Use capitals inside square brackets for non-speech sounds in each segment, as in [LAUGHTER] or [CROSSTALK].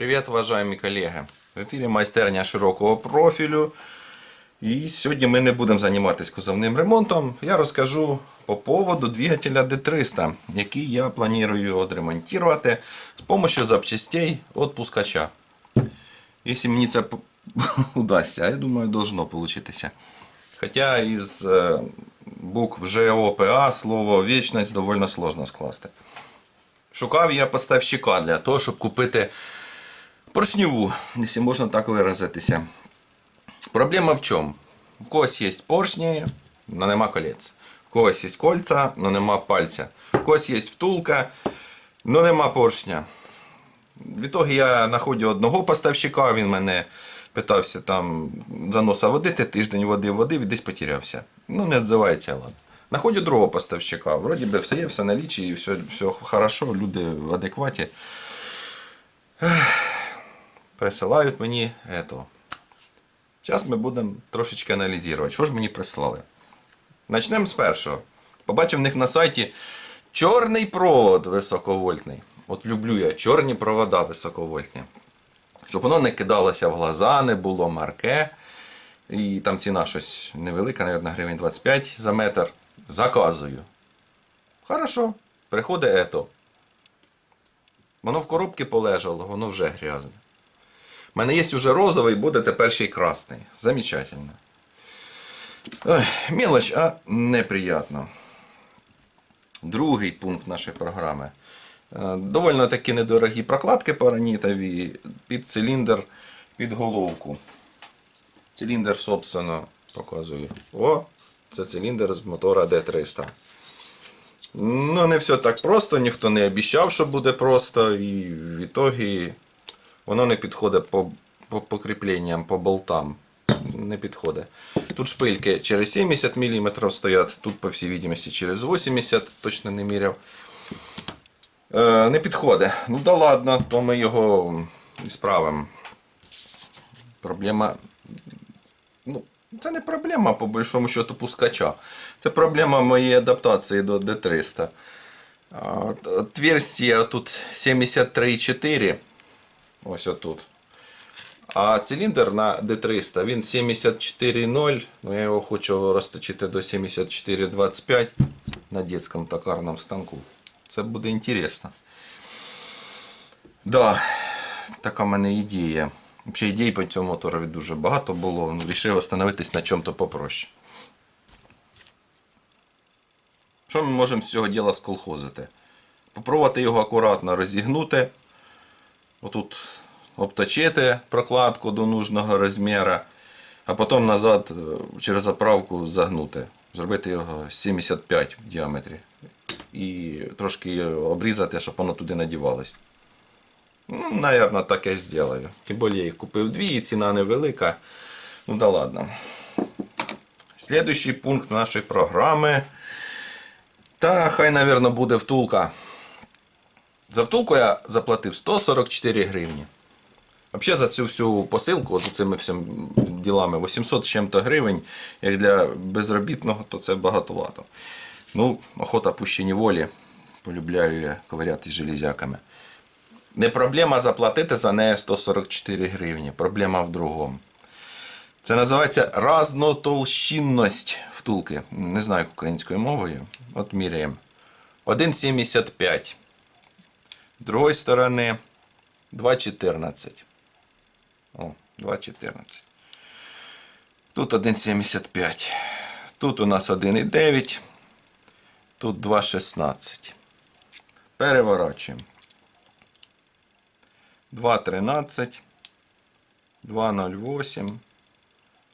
Привіт, уважаемі колеги! В ефірі майстерня широкого профілю. І сьогодні ми не будемо займатися кузовним ремонтом. Я розкажу по поводу двигателя D300, який я планую відремонтувати з допомогою запчастей від пускача. Якщо мені це удасться, я думаю, должно получитися. Хоча із е, букв ЖОПА слово вічність доволі сложно скласти. Шукав я поставщика для того, щоб купити поршневу, якщо можна так виразитися. Проблема в чому? У когось є поршні, але нема колець. У когось є кольця, але нема пальця. У когось є втулка, але нема поршня. В ітогі я знаходжу одного поставщика, він мене питався там за носа водити, тиждень водив, водив і десь потерявся. Ну, не відзивається, ладно. Находжу другого поставщика. Вроді би все є, все на лічі, і все, все хорошо, люди в адекваті. Присилають мені ето. Зараз ми будемо трошечки аналізувати, що ж мені прислали. Начнемо з першого. Побачив в них на сайті чорний провод високовольтний. От люблю я чорні провода високовольтні. Щоб воно не кидалося в глаза, не було марке. І там ціна щось невелика, навіть гривень 25 за метр. Заказую. Хорошо. Приходить ето. Воно в коробці полежало, воно вже грязне. У мене є вже розовий, буде тепер ще й красний. Замечательно. Ой, мелоч, а неприятно. Другий пункт нашої програми. Е, Довольно такі недорогі прокладки паранітові під циліндр, під головку. Циліндр, собственно, показую. О, це циліндр з мотора D300. Ну, не все так просто, ніхто не обіцяв, що буде просто, і в ітогі воно не підходить по, по покріпленням, по болтам. Не підходить. Тут шпильки через 70 мм стоять, тут, по всій відомості, через 80 точно не міряв. Е, не підходить. Ну да ладно, то ми його і справимо. Проблема. Ну, це не проблема, по большому счету, пускача. Це проблема моєї адаптації до D300. А, от- Отверстие тут 73,4. Ось отут. А циліндр на D300 він 74,0. Ну, я його хочу розточити до 74,25 на детському токарному станку. Це буде інтересно. Да, така в мене ідея. Взагалі ідей по цьому моторові дуже багато було. Ну, Рішив остановитись на чому-то попроще. Що ми можемо з цього діла сколхозити? Попробувати його акуратно розігнути. Отут обточити прокладку до нужного розміру, а потім назад е, через заправку загнути. Зробити його 75 в діаметрі. І трошки обрізати, щоб воно туди надівалось. Ну, наверное, так я зроблю. Тим більше я їх купив дві, і ціна невелика. Ну да ладно. Слідуючий пункт нашої програми. Та хай, наверное, буде втулка. За втулку я заплатив 144 гривні. Взагалі за цю всю посилку, за цими всіми ділами, 800 чим-то гривень, як для безробітного, то це багатовато. Ну, охота пущені волі. Полюбляю я ковиряти з железяками. Не проблема заплатити за неї 144 гривні. Проблема в другому. Це називається разнотолщинність втулки. Не знаю як українською мовою. От міряємо. 1,75. З другої сторони 2,14. О, 2,14. Тут 1,75. Тут у нас 1,9. Тут 2,16. Переворачуємо. 2,13. 2,08.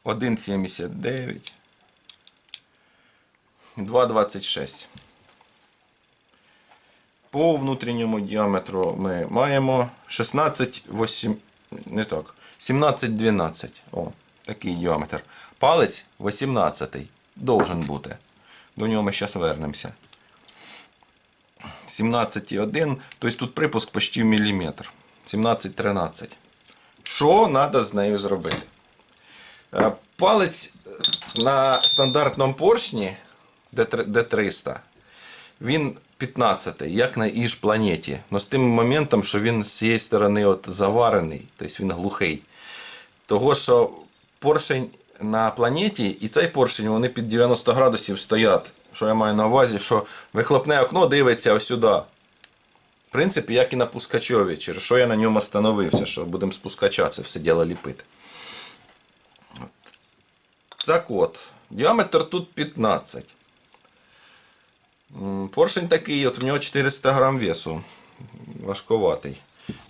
1,79. 2,26. По внутрішньому діаметру ми маємо 16, 8, не так, 17, 12. О, такий діаметр. Палець 18 должен бути. До нього ми зараз вернемося. 17,1, тобто тут припуск почти в міліметр. 17-13. Що треба з нею зробити? Е, Палець на стандартному поршні D300, він 15 як на іж планеті. Ну з тим моментом, що він з цієї сторони от заварений, тобто він глухий. Того, що поршень на планеті і цей поршень вони під 90 градусів стоять. Що я маю на увазі, що вихлопне окно дивиться ось сюди. В принципі, як і на пускачові, через що я на ньому остановився, що будемо спускача це все діло ліпити. От. Так от, діаметр тут 15. Поршень такий, от в нього 400 грам весу. Важковатий.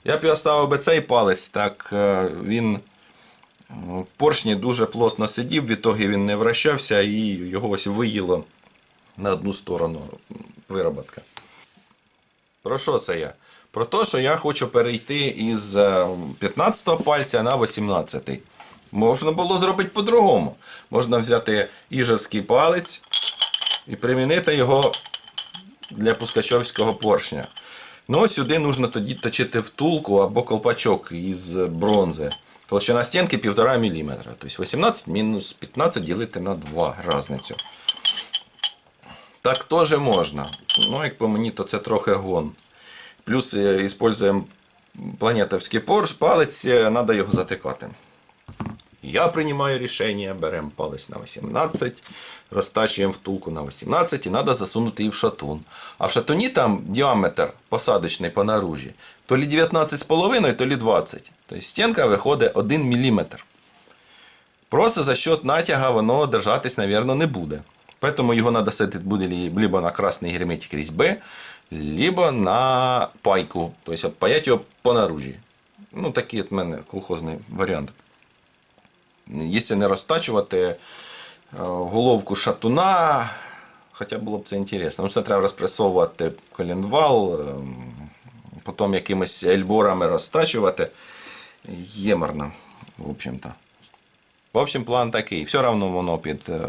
Я б його ставив би цей палець, так е, він в поршні дуже плотно сидів, в ітогі він не вращався і його ось виїло на одну сторону вироботка. Про що це я? Про те, що я хочу перейти із е, 15 пальця на 18. Можна було зробити по-другому. Можна взяти іжевський палець і примінити його для пускачовського поршня. Ну, сюди нужно тоді точити втулку або колпачок із бронзи. Толщина стінки 1,5 мм. Тобто 18 мінус 15 ділити на 2 разницю. Так теж можна. Ну, як по мені, то це трохи гон. Плюс е, используємо планетовський порш, палець, треба його затикати. Я приймаю рішення, беремо палець на 18, розтачуємо втулку на 18 і треба засунути її в шатун. А в шатуні там діаметр посадочний по наружі, то лі 19,5, то лі 20. Тобто стінка виходить 1 мм. Просто за счет натяга воно держатись, мабуть, не буде. Поэтому його треба садити буде либо на красний герметик різьби, либо на пайку. Тобто паять його по наружі. Ну, такий от мене колхозний варіант. Якщо не розтачувати е, головку шатуна, хоча було б це інтересно. Ну, це треба розпресовувати коленвал, ем, потім якимись ельборами розтачувати. Ємерно, в общем-то. В общем, план такий. Все одно воно під е,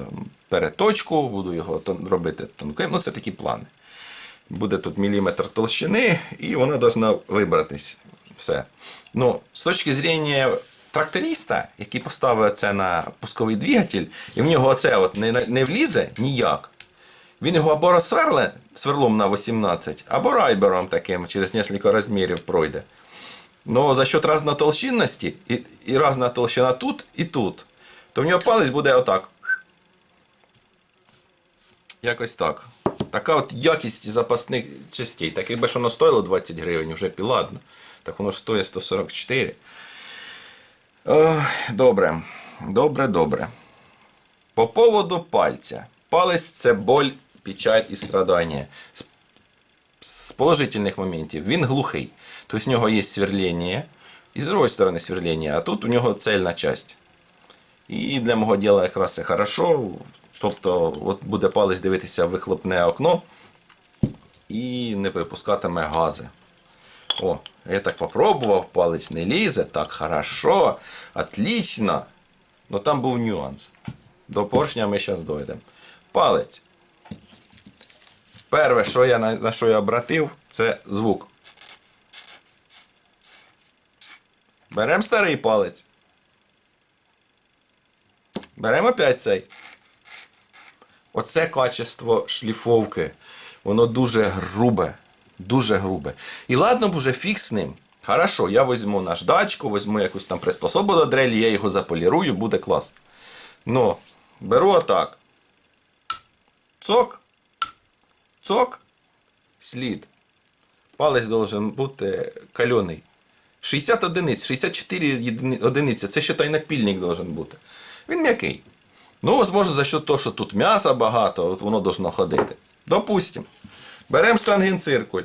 переточку, буду його робити тонким. Ну, це такі плани. Буде тут міліметр толщини, і вона повинна вибратись. Все. Ну, з точки зрення тракториста, який поставив це на пусковий двигатель, і в нього оце от не, не влізе ніяк. Він його або розсверле сверлом на 18, або райбером таким через кілька розмірів пройде. Но за счет разнотолщинності і, і разна толщина тут і тут, то в нього палець буде отак. Якось так. Така от якість запасних частей. Так якби ж воно стоїло 20 гривень, вже піладно. Так воно ж стоїть 144. Добре. Добре, добре. По поводу пальця. Палець це боль, печаль і страдання. З, положительних моментів він глухий. Тобто в нього є сверлення, і з другої сторони сверлення, а тут у нього цельна часть. І для мого діла якраз це хорошо. Тобто, от буде палець дивитися в вихлопне окно і не випускатиме гази. О, я так попробував, палець не лізе, так хорошо, отлично. Ну там був нюанс. До поршня ми зараз дойдемо. Палець. Перше, що я, на, що я обратив, це звук. Беремо старий палець. Беремо опять цей. Оце качество шліфовки. Воно дуже грубе. Дуже грубе. І ладно б уже фіг з ним. Хорошо, я візьму наждачку, візьму якусь там приспособу до дрелі, я його заполірую, буде клас. Но беру отак. Цок. Цок. Слід. Палець должен бути кальоний. 60 одиниць, 64 одиниці. Це ще той напільник должен бути. Він м'який. Ну, можливо, за що того, що тут м'яса багато, от воно должно ходити. Допустим. Беремо штангенциркуль.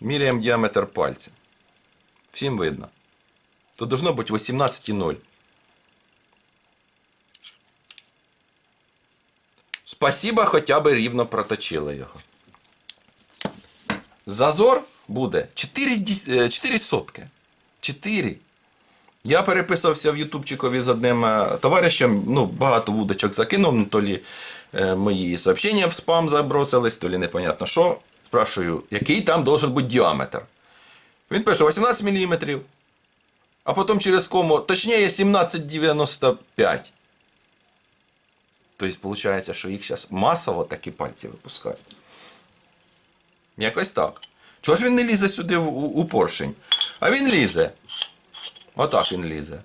Міряємо діаметр пальця. Всім видно. Тут должно бути 18,0. Спасибо, хоча б рівно проточили його. Зазор буде 4, е, 4 сотки. 4. Я переписався в Ютубчикові з одним е, товаришем, ну, багато вудочок закинув, ну, то лі е, мої сообщення в спам забросились, то лі непонятно що. Спрашую, який там должен бути діаметр. Він пише 18 мм. А потім через кому, точніше 17,95. Тобто, виходить, що їх зараз масово такі пальці випускають. Якось так. Чого ж він не лізе сюди у, у поршень? А він лізе. Отак він лізе.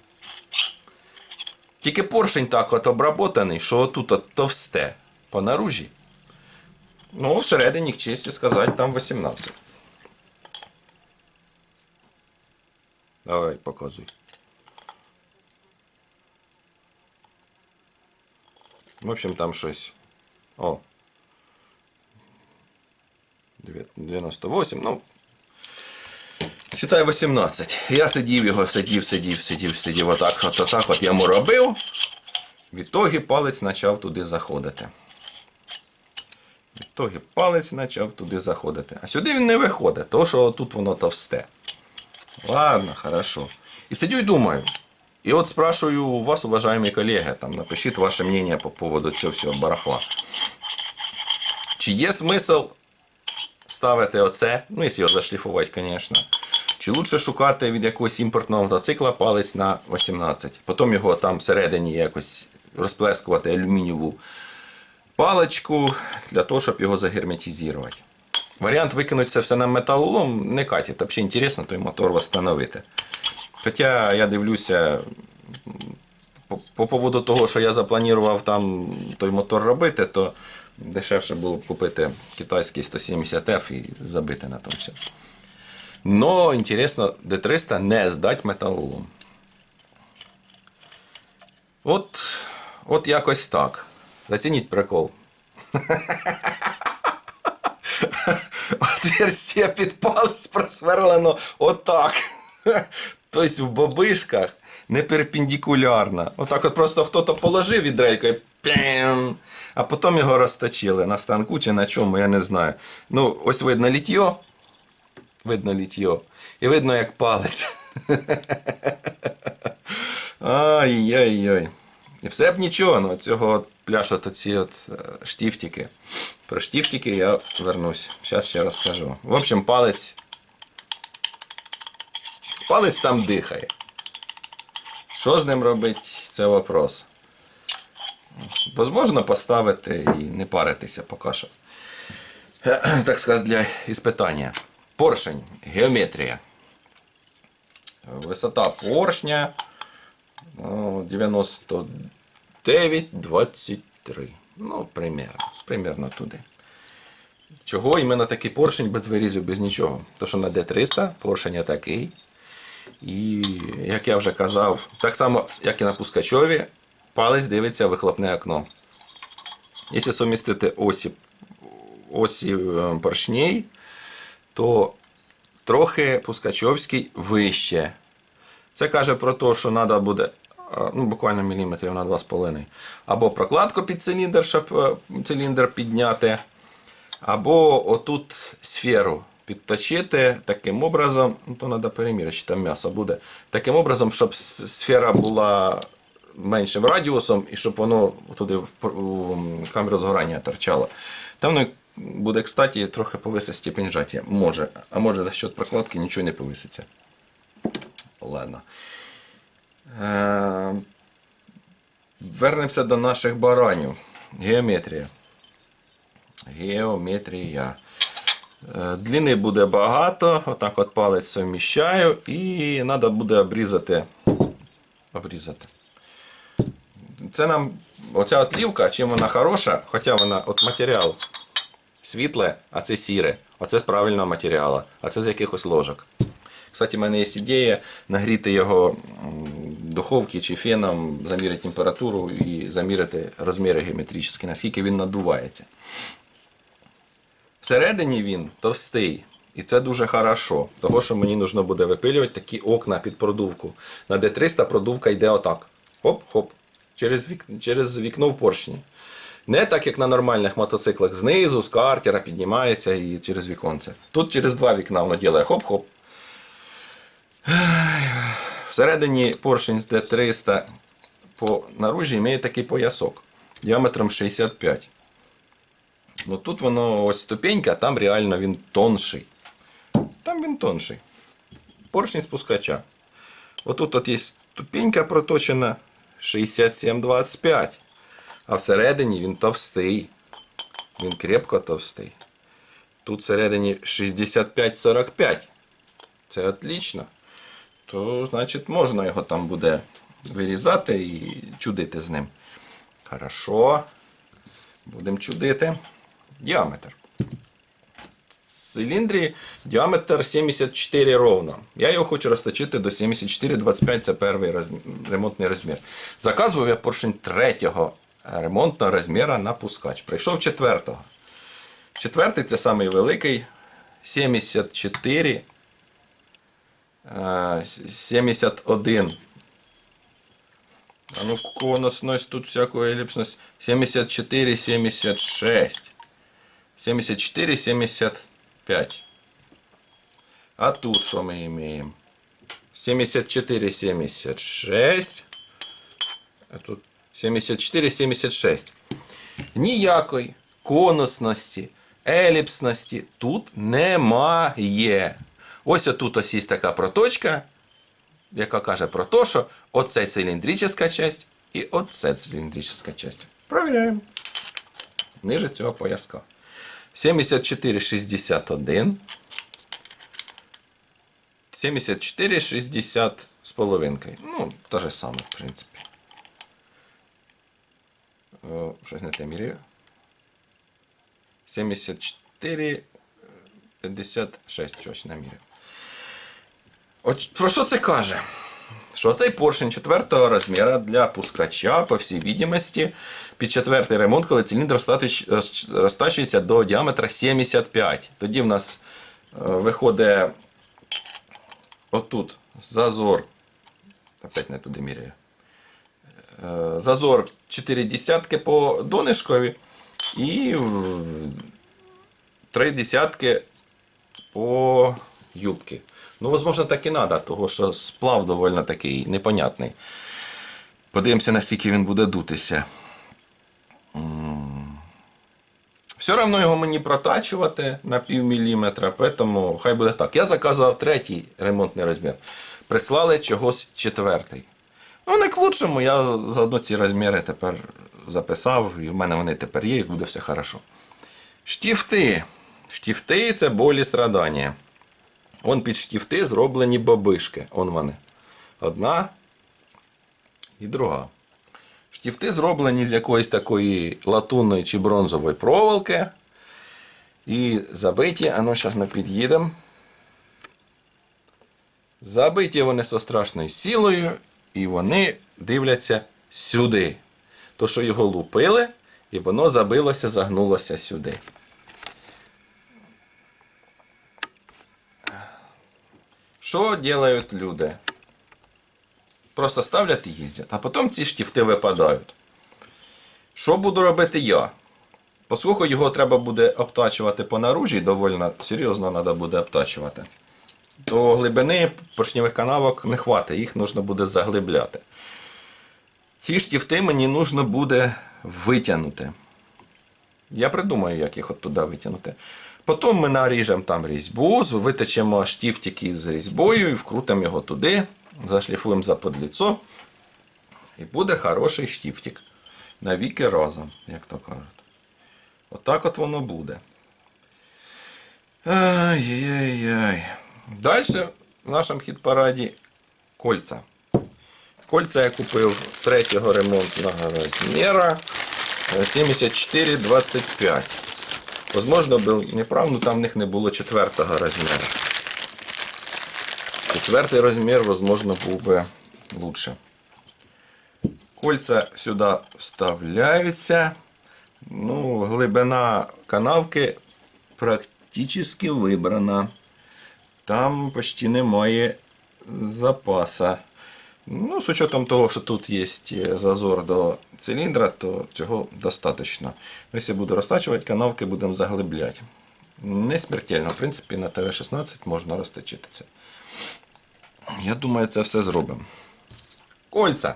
Тільки поршень так от обработаний, що отут от товсте по наружі. Ну, всередині, к честі сказати, там 18. Давай, показуй. В общем, там щось. О. 98, ну. Читаю 18. Я сидів його, сидів, сидів, сидів, сидів, отак, от, отак, от я йому робив. Відтоді палець почав туди заходити. Відтоді палець почав туди заходити. А сюди він не виходить, тому що тут воно товсте. Ладно, хорошо. І сидю і думаю. І от спрашиваю у вас, уважаемые колеги, там, напишіть ваше мнение по поводу цього всього барахла. Чи є смисл ставити оце, ну, якщо його зашліфувати, звісно. Чи лучше шукати від якогось імпортного мотоцикла палець на 18. Потім його там всередині якось розплескувати алюмінієву паличку для того, щоб його загерметизувати. Варіант викинути це все на металолом не катить. Взагалі інтересно той мотор встановити. Хоча я дивлюся по поводу того, що я запланував там той мотор робити, то дешевше було б купити китайський 170F і забити на тому все. Но інтересно, D300 не здать металолом. От, от якось так. Зацініть прикол. [LAUGHS] Отверстие під палець просверлено отак. Тобто в бобишках не перпендикулярно. Отак от просто хтось положив відрейкою, пім, а потім його розточили на станку чи на чому, я не знаю. Ну, ось видно літьо. Видно літьо. І видно, як палець. Ай-яй-яй. І все б нічого, ну цього от пляшуть оці от е, штифтики. Про штифтики я вернусь. Зараз ще розкажу. В общем, палець. Палець там дихає. Що з ним робити, це вопрос. Возможно поставити і не паритися поки що. Так сказати, для іспитання. Поршень, геометрія. Висота поршня ну, 99, 23. Ну, примерно. Примерно туди. Чого іменно такий поршень без вирізів, без нічого? То що на D300 поршень такий. І, як я вже казав, так само, як і на пускачові, палець дивиться вихлопне окно. Якщо сумістити осі, осі е, поршней, то трохи пускачовський вище. Це каже про те, що треба буде е, ну, буквально міліметрів на 2,5. Або прокладку під циліндр, щоб е, циліндр підняти, або отут сферу підточити таким образом, ну, то треба переміряти, чи там м'ясо буде. Таким образом, щоб сфера була меншим радіусом і щоб воно туди в камеру згорання торчало. Там воно буде, кстати, трохи повисить степень сжаття. Може. А може за счет прокладки нічого не повиситься. Ладно. Е, Вернемося до наших баранів. Геометрія. Геометрія. Е, Длини буде багато, отак от палець суміщаю і треба буде обрізати. Обрізати. Це нам оця от плівка, чим вона хороша, хоча вона от матеріал світле, а це сіре. Оце з правильного матеріалу, а це з якихось ложок. Кстати, в мене є ідея нагріти його духовці чи феном, заміряти температуру і заміряти розміри геометричні, наскільки він надувається. Всередині він товстий. І це дуже хорошо, того що мені потрібно буде випилювати такі окна під продувку. На D300 продувка йде отак. Хоп-хоп. Через вікно в поршні. Не так, як на нормальних мотоциклах знизу, з картера піднімається і через віконце. Тут через два вікна воно ділає хоп-хоп. Всередині поршень з D300 по наружі має такий поясок діаметром 65. Ну тут воно ось ступенька, там реально він тонший. Там він тонший. Поршень спускача. Отут от є ступенька проточена 67,25. А всередині він товстий. Він крепко товстий. Тут всередині 65-45. Це отлично. То, значить, можна його там буде вирізати і чудити з ним. Хорошо. Будемо чудити. Діаметр. В циліндрі діаметр 74 ровно. Я його хочу розточити до 74,25, це перший роз... ремонтний розмір. Заказував я поршень третього ремонтного розміру на пускач. Прийшов четвертого. Четвертий це самий великий. 74. е, 71. А ну конусность тут всякую еліпсність. 74, 76. 74, 75. А тут що ми маємо? 74, 76. А тут 74, 76. Ніякої конусності, еліпсності тут немає. Ось отут ось є така проточка, яка каже про те, що оце циліндрична часть і оце циліндрична часть. Провіряємо. Ниже цього пояска. 74,61. 74,60 з половинкою. Ну, те же саме, в принципі. Щось не те міряю. 74,56 щось наміряв. От про що це каже? Що цей поршень четвертого розміру для пускача, по всій відомості, під четвертий ремонт, коли циліндр розтач- розтачується до діаметра 75. Тоді в нас е, виходить отут зазор. Опять не туди міряю. Е, Зазор 4 десятки по донишкові і в- три десятки по юбки. Ну, возможно, так і треба, тому що сплав доволі такий непонятний. Подивимося, наскільки він буде дутися. Все одно його мені протачувати на пів міліметра, тому хай буде так. Я заказував третій ремонтний розмір. Прислали чогось четвертий. Ну, не к лучшому, я заодно ці розміри тепер записав, і в мене вони тепер є, і буде все хорошо. Штіфти. Штіфти це болі страдання. Вон під штіфти зроблені бабишки. Он вони. Одна і друга. Штіфти зроблені з якоїсь такої латунної чи бронзової проволоки. І забиті, а ну зараз ми під'їдемо. Забиті вони со страшною силою, і вони дивляться сюди. То, що його лупили, і воно забилося, загнулося сюди. Що роблять люди? Просто ставлять і їздять, а потім ці штифти випадають. Що буду робити я? Поскольку його треба буде обтачувати по наружі, доволі серйозно треба буде обтачувати, то глибини поршневих канавок не хватить, їх потрібно буде заглибляти. Ці штифти мені потрібно буде витягнути. Я придумаю, як їх от туди витягнути. Потім ми наріжемо там різьбу, витачемо штифтики з різьбою і вкрутимо його туди, зашліфуємо за подліцо. І буде хороший штифтик. Навіки разом, як то кажуть. Отак от воно буде. Ай-яй-яй. Далі в нашому хіт-параді кольця. Кольця я купив третього ремонтного розміру. е, 74,25. Возможно, був неправ, але там в них не було четвертого розміру. Четвертий розмір, возможно, був би лучше. Кольця сюди вставляються. Ну, глибина канавки практично вибрана. Там почти немає запаса. Ну, з учетом того, що тут є зазор до циліндра, то цього достатньо. Ну, Якщо буду розтачувати, канавки будемо заглибляти. Не смертельно, в принципі, на ТВ-16 можна розточити це. Я думаю, це все зробимо. Кольця.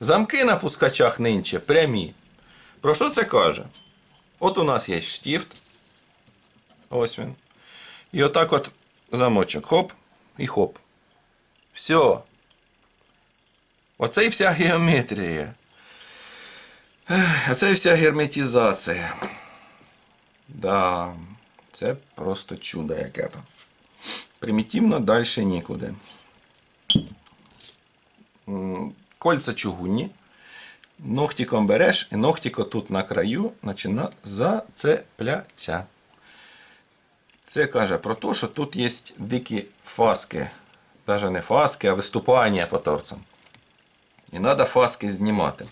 Замки на пускачах нинче прямі. Про що це каже? От у нас є штифт. Ось він. І отак от замочок. Хоп і хоп. Все. Оце і вся геометрія. Оце і вся герметизація. Да. Це просто чудо яке там. Примітивно далі нікуди. М, Кольця чугунні. Ногтиком береш, і ногтик тут на краю починає зацеплятися. Це каже про те, що тут є дикі фаски. Навіть не фаски, а виступання по торцям. І треба фаски знімати.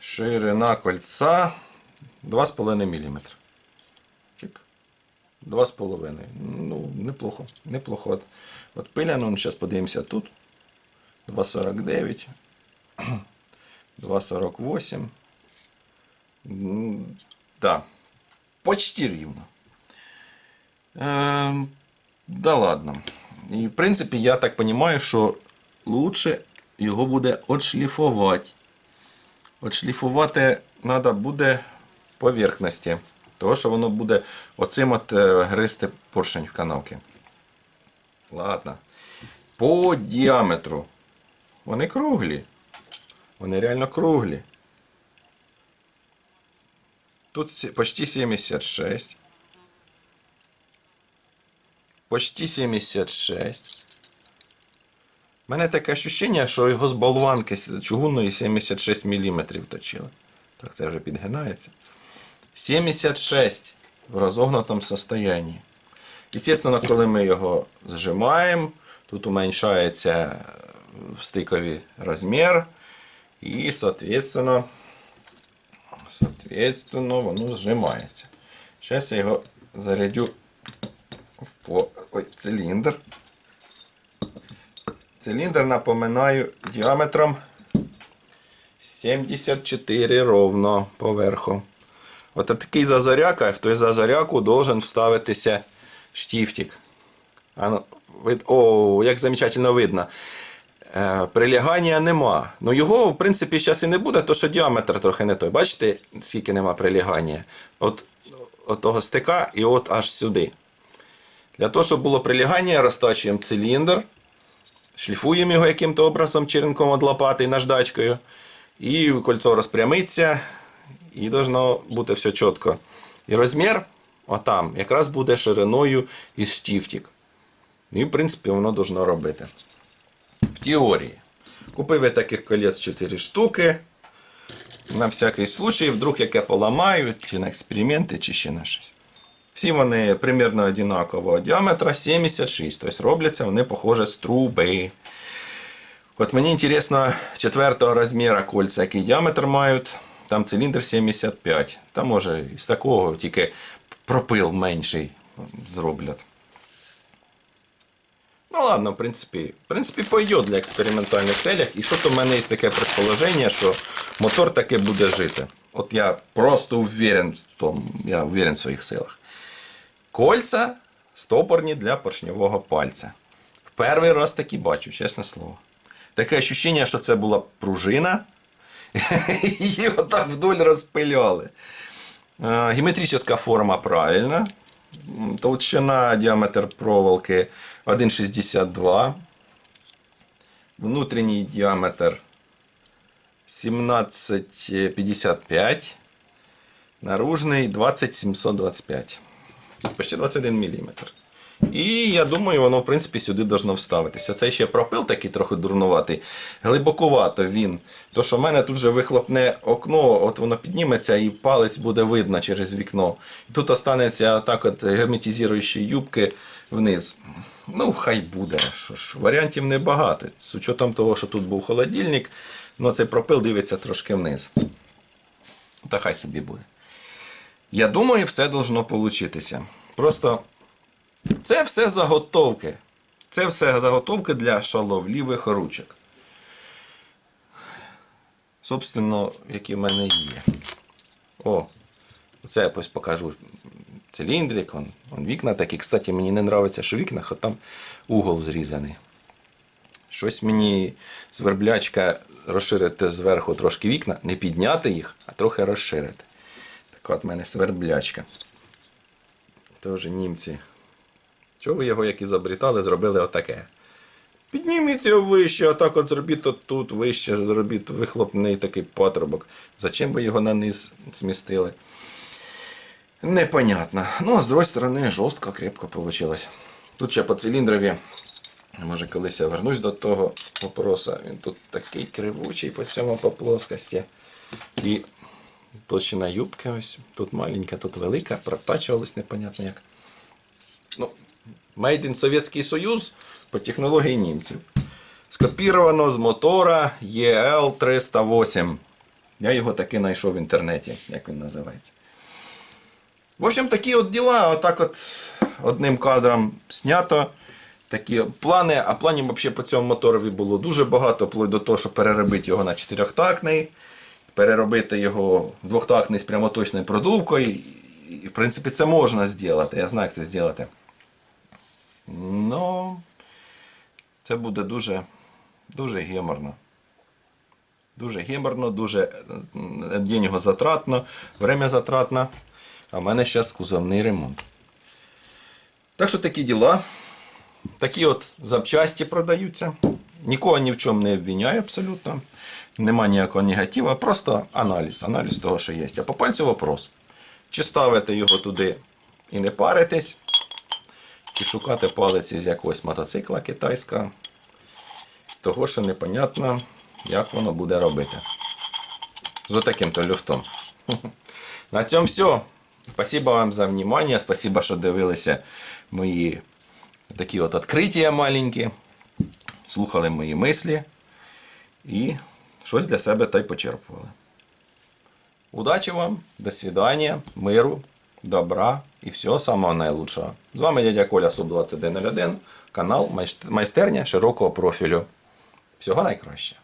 Ширина кольця 2,5 мм. Чик. 2,5. Ну, неплохо. Неплохо. От, от пиляно, зараз подивимося тут. 2,49. 2,48. М, Да. Почти рівно. Ем, да ладно. І в принципі, я так розумію, що лучше його буде отшліфувати. Отшліфувати треба буде поверхності. Того, що воно буде оцим от е, гризти поршень в канавки. Ладно. По діаметру. Вони круглі. Вони реально круглі. Тут почти 76. Почти 76. У мене таке ощущення, що його з болванки чугунної 76 мм точили. Так, це вже підгинається. 76 в розогнутому состоянии. Естественно, коли ми його зжимаємо, тут уменьшається в стикові розмір. І, соответственно, соответственно, воно зжимається. Зараз я його зарядю в. Ой, циліндр. Циліндр, напоминаю, діаметром 74 ровно поверху. От такий зазоряка, в той зазоряку должен вставитися штифтик. Ну. О, як замечательно видно. Е, прилягання нема. Ну його, в принципі, зараз і не буде, то що діаметр трохи не той. Бачите, скільки нема прилягання? От, от того стика і от аж сюди. Для того, щоб було прилягання, розтачуємо циліндр, шліфуємо його яким-то образом черенком від лопати і наждачкою. І кольцо розпрямиться, і должно бути все чітко. І розмір отам якраз буде шириною із штифтик. І, в принципі, воно должно робити. В теорії. Купив я таких колець 4 штуки. На всякий случай, вдруг яке поламаю, чи на експерименти, чи ще на щось. Всі вони примірно одинакового діаметра 76. Тобто робляться вони, похоже, з труби. От мені цікаво, четвертого розміру кольця, який діаметр мають. Там циліндр 75. Там може із такого тільки пропил менший зроблять. Ну ладно, в принципі, в принципі, пойде для експериментальних целях. І що то в мене є таке предположення, що мотор таки буде жити. От я просто уверен в тому, я уверен в своїх силах. Кольця стопорні для поршневого пальця. В перший раз таки бачу, чесне слово. Таке ощущення, що це була пружина. [LAUGHS] Її отак вдоль розпиляли. Е, Геометрична форма правильна. Толщина, діаметр проволоки 1,62. Внутрішній діаметр 17,55. Наружний 20,725. Почти 21 мм. І я думаю, воно, в принципі, сюди должно вставитися. Оцей ще пропил такий трохи дурнуватий. Глибоковато він. То, що в мене тут же вихлопне окно, от воно підніметься і палець буде видно через вікно. І тут останеться так от герметизуючі юбки вниз. Ну, хай буде. Що ж, варіантів небагато. З учетом того, що тут був холодильник, ну цей пропил дивиться трошки вниз. Та хай собі буде. Я думаю, все должно получитися. Просто це все заготовки. Це все заготовки для шаловлівих ручок. Собственно, які в мене є. О, це я ось покажу циліндрик, он, он вікна такі. Кстати, мені не подобається, що в вікнах от там угол зрізаний. Щось мені сверблячка розширити зверху трошки вікна, не підняти їх, а трохи розширити. Така от мене сверблячка. Теж німці. Чого ви його, як і забрітали, зробили отаке? Підніміть його вище, отак от зробіть тут вище, зробіть вихлопний такий патрубок. Зачем ви його на низ змістили? Непонятно. Ну, а з другої сторони, жорстко, крепко вийшло. Тут ще по циліндрові. Може, колись я вернусь до того вопроса. Він тут такий кривучий по цьому по плоскості. І толщина юбки ось. Тут маленька, тут велика, прокачувалась непонятно як. Ну, Made in Совєтський Союз по технології німців. Скопіровано з мотора EL308. Я його таки знайшов в інтернеті, як він називається. В общем, такі от діла, отак от одним кадром знято. Такі плани, а планів взагалі по цьому моторові було дуже багато, вплоть до того, щоб переробити його на чотирьохтактний, переробити його двохтактний з прямоточною продувкою. І, в принципі, це можна зробити. Я знаю, як це зробити. Ну, це буде дуже, дуже геморно. Дуже геморно, дуже е, деньгозатратно, время затратно. А в мене зараз кузовний ремонт. Так що такі діла. Такі от запчасті продаються. Нікого ні в чому не обвиняю абсолютно. Нема ніякого негатива, просто аналіз. Аналіз того, що є. А по пальцю вопрос. Чи ставити його туди і не паритесь, чи шукати палець із якогось мотоцикла китайська. Того, що непонятно, як воно буде робити. З отаким то люфтом. [LAUGHS] На цьому все. Спасибо вам за внимание. Спасибо, що дивилися мої такі от відкриття маленькі. Слухали мої мислі. І щось для себе та й почерпували. Удачі вам, до свидання, миру, добра і всього самого найлучшого. З вами дядя Коля Суб 2101, канал Майстерня широкого профілю. Всього найкраще.